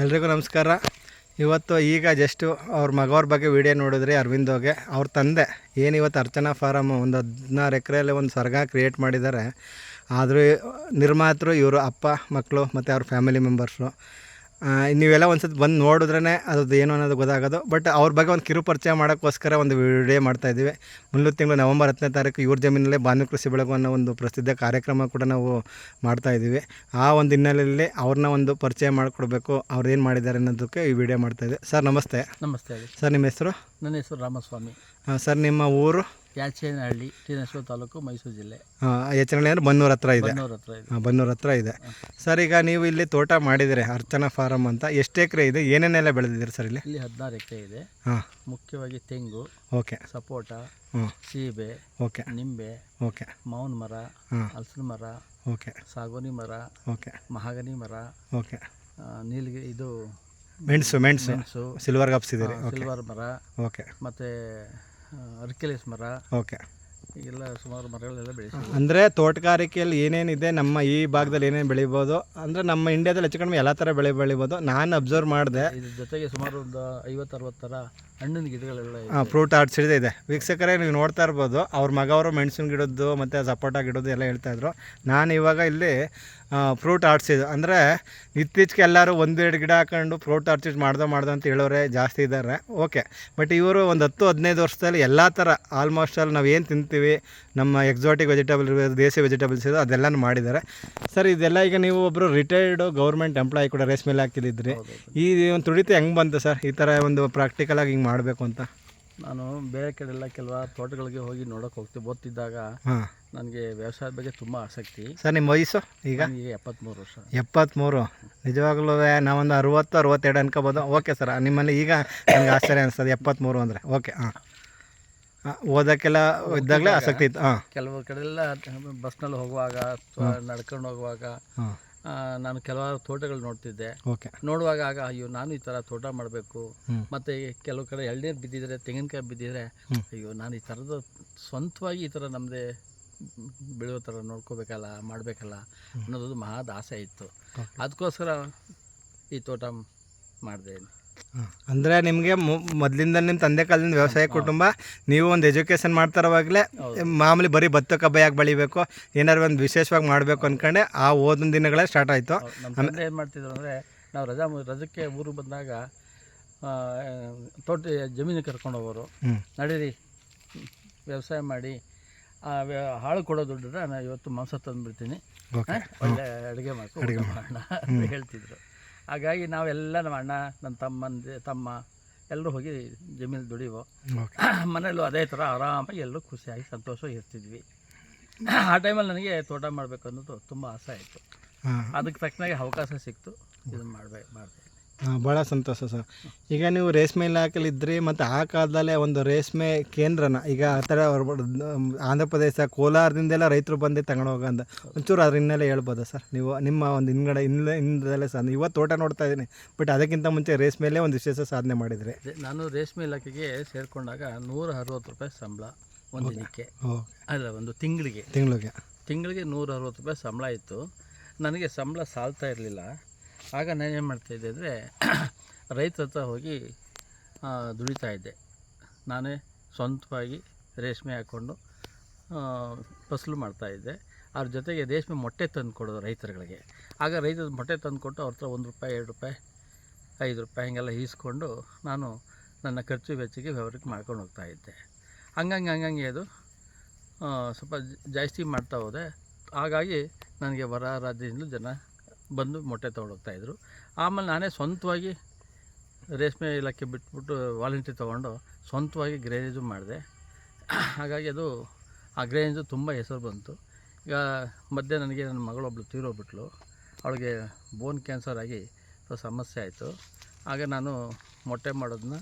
ಎಲ್ರಿಗೂ ನಮಸ್ಕಾರ. ಇವತ್ತು ಈಗ ಜಸ್ಟು ಅವ್ರ ಮಗವ್ರ ಬಗ್ಗೆ ವಿಡಿಯೋ ನೋಡಿದ್ರಿ ಅರವಿಂದೋಗೆ ಅವ್ರ ತಂದೆ ಏನು ಇವತ್ತು ಅರ್ಚನಾ ಫಾರಮ್ ಒಂದು ಹದಿನಾರು ಎಕರೆಯಲ್ಲಿ ಒಂದು ಸ್ವರ್ಗ ಕ್ರಿಯೇಟ್ ಮಾಡಿದ್ದಾರೆ. ಆದರೂ ನಿರ್ಮಾತೃ ಇವರು ಅಪ್ಪ ಮಕ್ಕಳು ಮತ್ತು ಅವ್ರ ಫ್ಯಾಮಿಲಿ ಮೆಂಬರ್ಸು ನೀವೆಲ್ಲ ಒಂದು ಸತಿ ಬಂದು ನೋಡಿದ್ರೇ ಅದು ಏನು ಅನ್ನೋದು ಗೊತ್ತಾಗೋದು. ಬಟ್ ಅವ್ರ ಬಗ್ಗೆ ಒಂದು ಕಿರು ಪರಿಚಯ ಮಾಡೋಕ್ಕೋಸ್ಕರ ಒಂದು ವಿಡಿಯೋ ಮಾಡ್ತಾಯಿದ್ದೀವಿ ಮುಂದಿನ ತಿಂಗಳು ನವಂಬರ್ ಹತ್ತನೇ ತಾರೀಕು ಇವ್ರ ಜಮೀನಲ್ಲೇ ಬಾನು ಕೃಷಿ ಬೆಳಗು ಅನ್ನೋ ಒಂದು ಪ್ರಸಿದ್ಧ ಕಾರ್ಯಕ್ರಮ ಕೂಡ ನಾವು ಮಾಡ್ತಾಯಿದ್ದೀವಿ ಆ ಒಂದು ಹಿನ್ನೆಲೆಯಲ್ಲಿ ಅವ್ರನ್ನ ಒಂದು ಪರಿಚಯ ಮಾಡಿಕೊಡ್ಬೇಕು. ಅವ್ರು ಏನು ಮಾಡಿದ್ದಾರೆ ಅನ್ನೋದಕ್ಕೆ ಈ ವಿಡಿಯೋ ಮಾಡ್ತಾಯಿದ್ದೆ ಸರ್ ನಮಸ್ತೆ. ನಮಸ್ತೆ ಸರ್ ನಿಮ್ಮ ಹೆಸರು? ನನ್ನ ಹೆಸರು ರಾಮಸ್ವಾಮಿ. ಸರ್ ನಿಮ್ಮ ಊರು? ಯಾಚೇನಹಳ್ಳಿ ಟಿ ತಾಲೂಕು ಮೈಸೂರು ಜಿಲ್ಲೆ. ಹಾಂ ಯಾಚೇನಹಳ್ಳಿ ಬನ್ನೂರ ಹತ್ರ ಇದೆ. ಬನ್ನೂರ ಹತ್ರ ಇದೆ. ಬನ್ನೂರು ಹತ್ರ ಇದೆ. ಸರ್ ಈಗ ನೀವು ಇಲ್ಲಿ ತೋಟ ಮಾಡಿದರೆ ಅರ್ಚನಾ ಫಾರಮ್ ಅಂತ. ಎಷ್ಟು ಎಕರೆ ಇದೆ? ಏನೇನೆಲ್ಲ ಬೆಳೆದಿದ್ದೀರಿ ಸರ್ ಇಲ್ಲಿ? ಇಲ್ಲಿ ಹದಿನಾರು ಎಕರೆ ಇದೆ. ಹಾಂ. ಮುಖ್ಯವಾಗಿ ತೆಂಗು ಓಕೆ. ಸಪೋಟ ಸೀಬೆ ಓಕೆ. ನಿಂಬೆ ಓಕೆ. ಮಾವಿನ ಮರ ಹಾಂ. ಹಲಸಿನ ಮರ ಓಕೆ. ಸಾಗೋನಿ ಮರ ಓಕೆ. ಮಹಾಗನಿ ಮರ ಓಕೆ. ಆ, ನೀಲಗಿರಿ ಇದು ಮೆಣಸು ಮೆಣಸು. ಸಿಲ್ವರ್ ಗಪ್ಸಿದ್ದೀರಿ ಸಿಲ್ವರ್ ಮರ. ಓಕೆ. ಮತ್ತು ಅರ್ಕಿಲೇಸ್ ಮರ. ಓಕೆ. ಎಲ್ಲ ಸುಮಾರು ಮರಗಳೆಲ್ಲ ಬೆಳೆಸ್ತೀವಿ ಅಂದರೆ ತೋಟಗಾರಿಕೆಯಲ್ಲಿ ಏನೇನಿದೆ ನಮ್ಮ ಈ ಭಾಗದಲ್ಲಿ ಏನೇನು ಬೆಳಿಬೋದು? ಅಂದರೆ ನಮ್ಮ ಇಂಡಿಯಾದಲ್ಲಿ ಹೆಚ್ಚು ಕಡಿಮೆ ಎಲ್ಲ ಥರ ಬೆಳೆ ಬೆಳಿಬೋದು. ನಾನು ಅಬ್ಸರ್ವ್ ಮಾಡಿದೆ. ಇದ್ರ ಜೊತೆಗೆ ಸುಮಾರು ಒಂದು ಐವತ್ತು ಅರವತ್ತು ಥರ ಹಣ್ಣಿನ ಗಿಡಗಳೆಲ್ಲ ಇದೆ. ಫ್ರೂಟ್ ಆರ್ಟ್ಸ್ ಇದೆ ವೀಕ್ಷಕರೇ ನೀವು ನೋಡ್ತಾ ಇರ್ಬೋದು ಅವ್ರ ಮಗವರು ಮೆಣಸಿನ ಗಿಡದ್ದು ಮತ್ತು ಸಪೋಟ ಗಿಡದ್ದು ಎಲ್ಲ ಹೇಳ್ತಾಯಿದ್ರು ನಾನು ಇವಾಗ ಇಲ್ಲಿ ಫ್ರೂಟ್ ಆರ್ಟ್ಸ್ ಇದು ಅಂದರೆ ಇತ್ತೀಚೆಗೆ ಎಲ್ಲರೂ ಒಂದೆರಡು ಗಿಡ ಹಾಕೊಂಡು ಫ್ರೂಟ್ ಆರ್ಚಿಸ್ ಮಾಡ್ದೆ ಮಾಡ್ದೆ ಅಂತ ಹೇಳೋರೆ ಜಾಸ್ತಿ ಇದ್ದಾರೆ ಓಕೆ ಬಟ್ ಇವರು ಒಂದು ಹತ್ತು ಹದಿನೈದು ವರ್ಷದಲ್ಲಿ ಎಲ್ಲ ಥರ ಆಲ್ಮೋಸ್ಟ್ ಅಲ್ಲಿ ನಾವು ಏನು ತಿಂತೀವಿ ನಮ್ಮ ಎಕ್ಸಾಟಿಕ್ ವೆಜಿಟೇಬಲ್ ಇರ್ಬೋದು ದೇಸಿ ವೆಜಿಟೇಬಲ್ಸ್ ಇದು ಅದೆಲ್ಲನೂ ಮಾಡಿದ್ದಾರೆ. ಸರ್ ಇದೆಲ್ಲ ಈಗ ನೀವು ಒಬ್ಬರು ರಿಟೈರ್ಡು ಗೌರ್ಮೆಂಟ್ ಎಂಪ್ಲಾಯಿ ಕೂಡ ರೇಸ್ ಮೇಲೆ ಹಾಕಿದ್ರಿ ಈ ಒಂದು ತುಡಿತ ಹೆಂಗೆ ಬಂತು ಸರ್? ಈ ಥರ ಒಂದು ಪ್ರಾಕ್ಟಿಕಲಾಗಿ ಹಿಂಗೆ ಮಾಡಬೇಕು ಅಂತ? ನಾನು ಬೇರೆ ಕಡೆ ಎಲ್ಲ ಕೆಲವು ತೋಟಗಳಿಗೆ ಹೋಗಿ ನೋಡೋಕೆ ಹೋಗ್ತೀವಿ ಓದ್ತಿದ್ದಾಗ ಹಾಂ. ನನಗೆ ವ್ಯವಸಾಯದ ಬಗ್ಗೆ ತುಂಬ ಆಸಕ್ತಿ. ಸರ್ ನಿಮ್ಮ ವಯಸ್ಸು ಈಗ? ನನಗೆ ಎಪ್ಪತ್ತ್ಮೂರು ವರ್ಷ. ಎಪ್ಪತ್ತ್ಮೂರು ನಿಜವಾಗ್ಲೂ ನಾವೊಂದು ಅರುವತ್ತು ಅರವತ್ತೆರಡು ಅನ್ಕೋಬೋದು. ಓಕೆ ಸರ್ ನಿಮ್ಮಲ್ಲಿ ಈಗ ನನಗೆ ಆಶ್ಚರ್ಯ ಅನಿಸ್ತದೆ. ಎಪ್ಪತ್ತ್ಮೂರು ಅಂದರೆ. ಓಕೆ ಹಾಂ. ಓದೋಕ್ಕೆಲ್ಲ ಇದ್ದಾಗಲೇ ಆಸಕ್ತಿ ಇತ್ತು. ಹಾಂ. ಕೆಲವು ಕಡೆಲ್ಲ ಬಸ್ನಲ್ಲಿ ಹೋಗುವಾಗ ಅಥವಾ ನಡ್ಕೊಂಡು ಹೋಗುವಾಗ ನಾನು ಕೆಲವಾರು ತೋಟಗಳು ನೋಡ್ತಿದ್ದೆ. ನೋಡುವಾಗ ಆಗ ಅಯ್ಯೋ ನಾನು ಈ ಥರ ತೋಟ ಮಾಡಬೇಕು. ಮತ್ತೆ ಕೆಲವು ಕಡೆ ಎಳ್ನೀರು ಬಿದ್ದಿದ್ರೆ ತೆಂಗಿನಕಾಯಿ ಬಿದ್ದಿದ್ರೆ ಅಯ್ಯೋ ನಾನು ಈ ಥರದ ಸ್ವಂತವಾಗಿ ಈ ಥರ ನಮ್ಮದೇ ಬೆಳೆಯೋ ಥರ ನೋಡ್ಕೋಬೇಕಲ್ಲ ಮಾಡಬೇಕಲ್ಲ ಅನ್ನೋದು ಮಹಾದ ಆಸೆ ಇತ್ತು. ಅದಕ್ಕೋಸ್ಕರ ಈ ತೋಟ ಮಾಡಿದೆ. ಅಂದರೆ ನಿಮಗೆ ಮೊದಲಿಂದ ನಿಮ್ಮ ತಂದೆ ಕಾಲದಿಂದ ವ್ಯವಸಾಯ ಕುಟುಂಬ ನೀವು ಒಂದು ಎಜುಕೇಷನ್ ಮಾಡ್ತಾರವಾಗಲೇ ಮಾಮೂಲಿ ಬರೀ ಭತ್ತ ಯಾಕೆ ಬೆಳಿಬೇಕು? ಏನಾರು ಒಂದು ವಿಶೇಷವಾಗಿ ಮಾಡಬೇಕು ಅನ್ಕೊಂಡೆ ಆ ಓದಿನ ದಿನಗಳೇ ಸ್ಟಾರ್ಟ್ ಆಯಿತು. ನಮ್ಮ ಏನು ಮಾಡ್ತಿದ್ರು ಅಂದರೆ ನಾವು ರಜಾ ರಜಕ್ಕೆ ಊರಿಗೆ ಬಂದಾಗ ತೋಟ ಜಮೀನಿಗೆ ಕರ್ಕೊಂಡು ಹೋಗೋರು. ನಡೀರಿ ವ್ಯವಸಾಯ ಮಾಡಿ ಆ ಹಾಳು ಕೊಡೋ ದುಡ್ಡನ್ನ ನಾನು ಇವತ್ತು ಮಾಂಸ ತಂದುಬಿಡ್ತೀನಿ. ಒಳ್ಳೆ ಅಡುಗೆ ಮಾಡ್ಕೊಂಡು ಮಾಡೋಣ ಅಂತ ಹೇಳ್ತಿದ್ರು. ಹಾಗಾಗಿ ನಾವೆಲ್ಲ ನಮ್ಮ ಅಣ್ಣ ನನ್ನ ತಮ್ಮಂದಿ ತಮ್ಮ ಎಲ್ಲರೂ ಹೋಗಿ ಜಮೀನು ದುಡಿವು ಮನೆಯಲ್ಲೂ ಅದೇ ಥರ ಆರಾಮಾಗಿ ಎಲ್ಲರೂ ಖುಷಿಯಾಗಿ ಸಂತೋಷವಾಗಿ ಇರ್ತಿದ್ವಿ. ಆ ಟೈಮಲ್ಲಿ ನನಗೆ ತೋಟ ಮಾಡಬೇಕು ಅನ್ನೋದು ತುಂಬ ಆಸೆ ಆಯಿತು. ಅದಕ್ಕೆ ತಕ್ಕನಾಗಿ ಅವಕಾಶ ಸಿಕ್ತು. ಇದನ್ನು ಮಾಡಬೇಕು ಮಾಡಿದೆ. ಹಾಂ ಭಾಳ ಸಂತೋಷ ಸರ್. ಈಗ ನೀವು ರೇಷ್ಮೆ ಇಲಾಖೆಲಿ ಇದ್ರಿ ಮತ್ತು ಆ ಕಾಲದಲ್ಲೇ ಒಂದು ರೇಷ್ಮೆ ಕೇಂದ್ರನ ಈಗ ಆ ಥರ ಆಂಧ್ರ ಪ್ರದೇಶ ಕೋಲಾರದಿಂದೆಲ್ಲ ರೈತರು ಬಂದು ತಗೊಂಡು ಅಂತ ಒಂಚೂರು ಅದ್ರ ಹಿನ್ನೆಲೆ ಹೇಳ್ಬೋದಾ ಸರ್? ನೀವು ನಿಮ್ಮ ಒಂದು ಹಿಂದ್ಗಡೆ ಹಿಂದೆ ಹಿಂದೆಲ್ಲ ಸರ್ ಇವತ್ತು ತೋಟ ನೋಡ್ತಾ ಇದ್ದೀನಿ ಬಟ್ ಅದಕ್ಕಿಂತ ಮುಂಚೆ ರೇಷ್ಮೆಯಲ್ಲೇ ಒಂದು ವಿಶೇಷ ಸಾಧನೆ ಮಾಡಿದರೆ. ನಾನು ರೇಷ್ಮೆ ಇಲಾಖೆಗೆ ಸೇರಿಕೊಂಡಾಗ ನೂರ ಅರವತ್ತು ರೂಪಾಯಿ ಸಂಬಳ ಒಂದು ದಿನಕ್ಕೆ. ಅಲ್ಲ ಒಂದು ತಿಂಗಳಿಗೆ. ತಿಂಗಳಿಗೆ. ತಿಂಗಳಿಗೆ ನೂರ ಅರವತ್ತು ರೂಪಾಯಿ ಸಂಬಳ ಇತ್ತು. ನನಗೆ ಸಂಬಳ ಸಾಲ್ತಾ ಇರಲಿಲ್ಲ. ಆಗ ನಾನೇನು ಮಾಡ್ತಾಯಿದ್ದೆ ಅಂದರೆ ರೈತ ಹತ್ರ ಹೋಗಿ ದುಡಿತಾ ಇದ್ದೆ. ನಾನೇ ಸ್ವಂತವಾಗಿ ರೇಷ್ಮೆ ಹಾಕ್ಕೊಂಡು ಫಸಲು ಮಾಡ್ತಾಯಿದ್ದೆ ಅವ್ರ ಜೊತೆಗೆ ರೇಷ್ಮೆ ಮೊಟ್ಟೆ ತಂದು ಕೊಡೋದು ರೈತರುಗಳಿಗೆ. ಆಗ ರೈತರ ಮೊಟ್ಟೆ ತಂದು ಕೊಟ್ಟು ಅವ್ರ ಹತ್ರ ಒಂದು ರೂಪಾಯಿ, ಎರಡು ರೂಪಾಯಿ, ಐದು ರೂಪಾಯಿ ಹಿಂಗೆಲ್ಲ ಈಸ್ಕೊಂಡು ನಾನು ನನ್ನ ಖರ್ಚು ವೆಚ್ಚಗೆ ವ್ಯವಹಾರಕ್ಕೆ ಮಾಡ್ಕೊಂಡು ಹೋಗ್ತಾ ಇದ್ದೆ. ಹಂಗಂಗೆ ಹಂಗಂಗೆ ಅದು ಸ್ವಲ್ಪ ಜಾಸ್ತಿ ಮಾಡ್ತಾ ಹೋದೆ. ಹಾಗಾಗಿ ನನಗೆ ಹೊರ ರಾಜ್ಯದಿಂದಲೂ ಜನ ಬಂದು ಮೊಟ್ಟೆ ತೊಗೊಂಡೋಗ್ತಾಯಿದ್ರು ಆಮೇಲೆ ನಾನೇ ಸ್ವಂತವಾಗಿ ರೇಷ್ಮೆ ಇಲಾಖೆ ಬಿಟ್ಬಿಟ್ಟು ವಾಲಂಟಿ ತೊಗೊಂಡು ಸ್ವಂತವಾಗಿ ಗ್ರೇನೇಜು ಮಾಡಿದೆ. ಹಾಗಾಗಿ ಅದು, ಆ ಗ್ರೇನೇಜು ತುಂಬ ಹೆಸರು ಬಂತು. ಈಗ ಮಧ್ಯೆ ನನಗೆ ನನ್ನ ಮಗಳೊಬ್ಳು ತೀರೋಗ್ಬಿಟ್ಲು. ಅವಳಿಗೆ ಬೋನ್ ಕ್ಯಾನ್ಸರ್ ಆಗಿ ಸಮಸ್ಯೆ ಆಯಿತು. ಆಗ ನಾನು ಮೊಟ್ಟೆ ಮಾಡೋದನ್ನ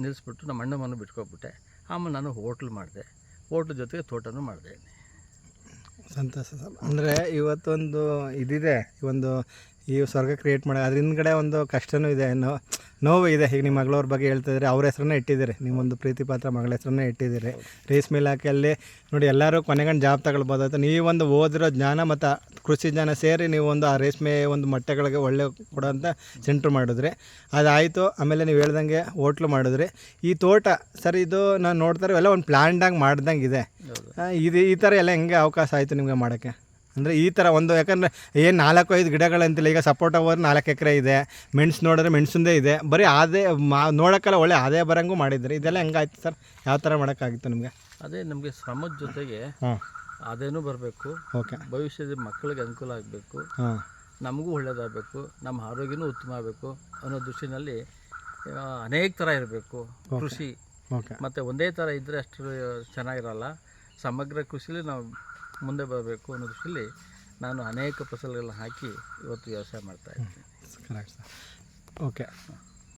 ನಿಲ್ಲಿಸ್ಬಿಟ್ಟು ನಮ್ಮ ಅಣ್ಣ ಬಿಟ್ಕೊಬಿಟ್ಟೆ ಆಮೇಲೆ ನಾನು ಹೋಟ್ಲ್ ಮಾಡಿದೆ. ಹೋಟ್ಲ್ ಜೊತೆಗೆ ತೋಟನೂ ಮಾಡಿದೆ ಸಂತೋಷ ಸರ್ ಅಂದರೆ ಇವತ್ತೊಂದು ಇದಿದೆ, ಒಂದು ಈ ಸ್ವರ್ಗ ಕ್ರಿಯೇಟ್ ಮಾಡಿ ಅದ್ರ ಹಿಂದ್ಗಡೆ ಒಂದು ಕಷ್ಟನೂ ಇದೆ, ನೋ ನೋವು ಇದೆ. ಈಗ ನಿಮ್ಮ ಮಗಳವ್ರ ಬಗ್ಗೆ ಹೇಳ್ತಾ ಇದ್ದಾರೆ ಅವ್ರ ಹೆಸ್ರನ್ನೇ ಇಟ್ಟಿದ್ದೀರಿ. ನಿಮ್ಮೊಂದು ಪ್ರೀತಿ ಪಾತ್ರ ಮಗಳ ಹೆಸ್ರನ್ನೇ ಇಟ್ಟಿದ್ದೀರಿ. ರೇಷ್ಮೆ ಇಲಾಖೆಯಲ್ಲಿ ನೋಡಿ, ಎಲ್ಲರೂ ಕೊನೆಗಂಡು ಜಾಬ್ ತಗೊಳ್ಬೋದಾಯ್ತು ನೀವೊಂದು ಓದಿರೋ ಜ್ಞಾನ ಮತ್ತು ಕೃಷಿ ಜನ ಸೇರಿ ನೀವು ಒಂದು ಆ ರೇಷ್ಮೆ ಒಂದು ಮೊಟ್ಟೆಗಳಿಗೆ ಒಳ್ಳೆ ಕೊಡೋಂಥ ಸೆಂಟ್ರ್ ಮಾಡಿದ್ರಿ. ಅದಾಯಿತು ಆಮೇಲೆ ನೀವು ಹೇಳ್ದಂಗೆ ಹೋಟ್ಲು ಮಾಡಿದ್ರಿ. ಈ ತೋಟ ಸರ್ ಇದು ನಾನು ನೋಡ್ತಾರೆ ಎಲ್ಲ ಒಂದು ಪ್ಲ್ಯಾಂಡಾಗಿ ಮಾಡ್ದಂಗೆ ಇದೆ. ಇದು ಈ ಥರ ಎಲ್ಲ ಹೆಂಗೆ ಅವಕಾಶ ಆಯಿತು ನಿಮಗೆ ಮಾಡೋಕ್ಕೆ? ಅಂದರೆ ಈ ಥರ ಒಂದು ಯಾಕಂದರೆ ಏನು ನಾಲ್ಕು ಐದು ಗಿಡಗಳಂತಿಲ್ಲ ಈಗ ಸಪೋರ್ಟ್ ಹೋದ್ರೆ ನಾಲ್ಕು ಎಕರೆ ಇದೆ ಮೆಣಸು ನೋಡಿದ್ರೆ ಮೆಣಸಿಂದೇ ಇದೆ. ಬರೀ ಅದೇ ಮಾ ನೋಡೋಕ್ಕೆಲ್ಲ ಒಳ್ಳೆ ಆದಾಯ ಬರಂಗೂ ಮಾಡಿದ್ರಿ. ಇದೆಲ್ಲ ಹೆಂಗಾಯ್ತು ಸರ್? ಯಾವ ಥರ ಮಾಡೋಕ್ಕಾಗಿತ್ತು ನಿಮಗೆ? ಅದೇ ನಮಗೆ ಶ್ರಮದ ಜೊತೆಗೆ ಹಾಂ. ಅದೇನೂ ಬರಬೇಕು. ಓಕೆ ಭವಿಷ್ಯದ ಮಕ್ಕಳಿಗೆ ಅನುಕೂಲ ಆಗಬೇಕು. ಹಾಂ. ನಮಗೂ ಒಳ್ಳೇದಾಗಬೇಕು. ನಮ್ಮ ಆರೋಗ್ಯನೂ ಉತ್ತಮ ಆಗಬೇಕು ಅನ್ನೋ ದೃಷ್ಟಿನಲ್ಲಿ ಅನೇಕ ಥರ ಇರಬೇಕು. ಕೃಷಿ. ಓಕೆ ಮತ್ತು ಒಂದೇ ಥರ ಇದ್ದರೆ ಅಷ್ಟು ಚೆನ್ನಾಗಿರಲ್ಲ. ಸಮಗ್ರ ಕೃಷಿಲಿ ನಾವು ಮುಂದೆ ಬರಬೇಕು ಅನ್ನೋ ದೃಷ್ಟಿಯಲ್ಲಿ ನಾನು ಅನೇಕ ಫಸಲುಗಳನ್ನ ಹಾಕಿ ಇವತ್ತು ವ್ಯವಸಾಯ ಮಾಡ್ತಾ ಇದ್ದೀನಿ. Correct sir okay